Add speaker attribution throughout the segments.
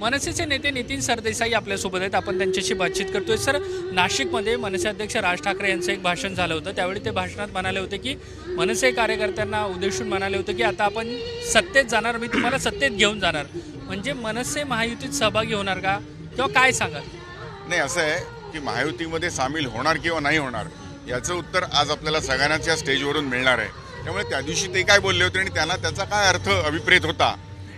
Speaker 1: मनसेचे नेते नितीन सरदेसाई आपल्यासोबत आहेत. आपण त्यांच्याशी बातचीत करतोय. सर नाशिकमध्ये मनसे अध्यक्ष राज ठाकरे यांचं एक भाषण झालं होतं. त्यावेळी ते भाषणात म्हणाले होते की मनसे कार्यकर्त्यांना उद्देशून म्हणाले होते की आता आपण सत्तेत जाणार मी तुम्हाला सत्तेत घेऊन जाणार. म्हणजे मनसे महायुतीत सहभागी होणार का? किंवा काय सांगाल?
Speaker 2: नाही असं आहे की महायुतीमध्ये सामील होणार किंवा नाही होणार याचं उत्तर आज आपल्याला सगळ्यांनाच या स्टेजवरून मिळणार आहे. त्यामुळे त्या दिवशी ते काय बोलले होते आणि त्यांना त्याचा काय अर्थ अभिप्रेत होता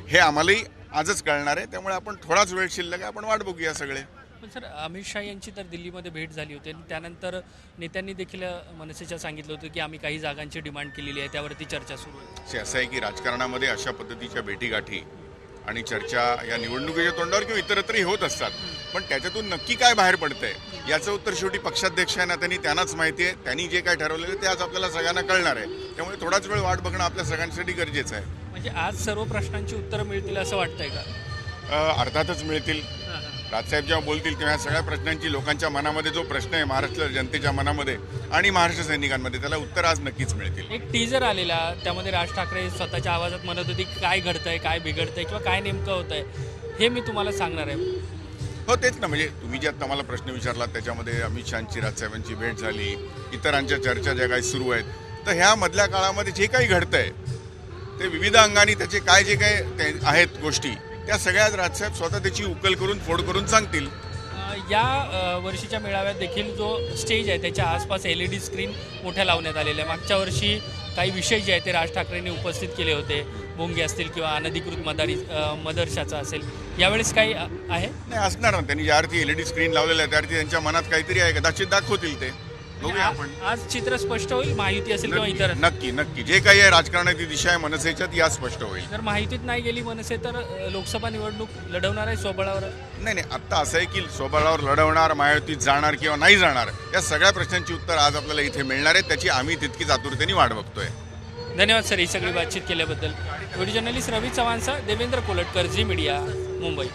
Speaker 2: हे आम्हालाही आजच कळणार आहे. त्यामुळे आपण थोडाच वेळ शिल्लक आहे. आपण वाट बघूया सगळे.
Speaker 1: पण सर अमित शहा यांची तर दिल्लीमध्ये भेट झाली होती आणि त्यानंतर नेत्यांनी देखील मनसेच्या सांगितलं होतं की आम्ही काही जागांची डिमांड केलेली आहे. त्यावरती चर्चा सुरू आहे.
Speaker 2: असे असं आहे की राजकारणामध्ये अशा पद्धतीच्या भेटीगाठी आणि चर्चा या निवडणुकीच्या तोंडावर किंवा इतरत्रही होत असतात. पण त्याच्यातून नक्की काय बाहेर पडतंय? याचं उत्तर शेवटी पक्षाध्यक्ष आहे ना त्यांनी त्यांनाच माहिती आहे. त्यांनी जे काय ठरवलेलं ते आज आपल्याला सगळ्यांना कळणार आहे. त्यामुळे थोडाच वेळ वाट बघणं आपल्या सगळ्यांसाठी गरजेचं आहे.
Speaker 1: म्हणजे आज सर्व प्रश्नांची उत्तरं मिळतील असं वाटतंय का?
Speaker 2: अर्थातच मिळतील. राजसाहेब जेव्हा बोलतील तेव्हा ह्या सगळ्या प्रश्नांची लोकांच्या मनामध्ये जो प्रश्न आहे महाराष्ट्र जनतेच्या मनामध्ये आणि महाराष्ट्र सैनिकांमध्ये त्याला उत्तर आज नक्कीच मिळतील.
Speaker 1: एक टीजर आलेला त्यामध्ये राज ठाकरे स्वतःच्या आवाजात म्हणत होती की काय घडतंय काय बिघडतंय किंवा काय नेमकं होतंय हे मी तुम्हाला सांगणार आहे.
Speaker 2: हो तेच ना म्हणजे तुम्ही जे आता मला प्रश्न विचारला त्याच्यामध्ये अमित शहाची राजसाहेबांची भेट झाली इतरांच्या चर्चा ज्या काही सुरू आहेत तर ह्या मधल्या काळामध्ये जे काही घडतंय ते विविध अंगाने त्याचे काय जे काय ते आहेत गोष्टी त्या सगळ्याच राजसाहेब स्वतः त्याची उकल करून फोड करून सांगतील.
Speaker 1: या वर्षीच्या मेळाव्यात देखील जो स्टेज आहे त्याच्या आसपास एल ई डी स्क्रीन मोठ्या लावण्यात आलेल्या आहे मागच्या वर्षी काही विषय जे आहेत ते राज ठाकरेंनी उपस्थित केले होते. भोंगे असतील किंवा अनधिकृत मदारी मदरशाचा असेल. यावेळेस काही आहे?
Speaker 2: नाही असणार ना. त्यांनी ज्या अर्थी डी स्क्रीन लावलेल्या आहे त्या अर्थी त्यांच्या मनात काहीतरी आहे कदाचित दाखवतील ते. बघूया आपण.
Speaker 1: आज चित्र स्पष्ट होईल महायुती असेल किंवा इतर
Speaker 2: नक्की नक्की. जे काही आहे राजकारणाची दिशा आहे मनसेच्यात या स्पष्ट होईल.
Speaker 1: जर महायुतीत नाही गेली मनसे तर लोकसभा निवडणूक लढवणार आहे स्वबळावर.
Speaker 2: नाही नाही आत्ता असं आहे की स्वबळावर लढवणार महायुतीत जाणार किंवा नाही जाणार या सगळ्या प्रश्नांची उत्तर आज आपल्याला इथे मिळणार आहे. त्याची आम्ही तितकीच आतुरतेने वाट बघतोय.
Speaker 1: धन्यवाद सर ही सगळी बातचीत केल्याबद्दल. व्हिडिओ जर्नलिस्ट रवी चव्हाणचा देवेंद्र कोलटकर झी मीडिया मुंबई.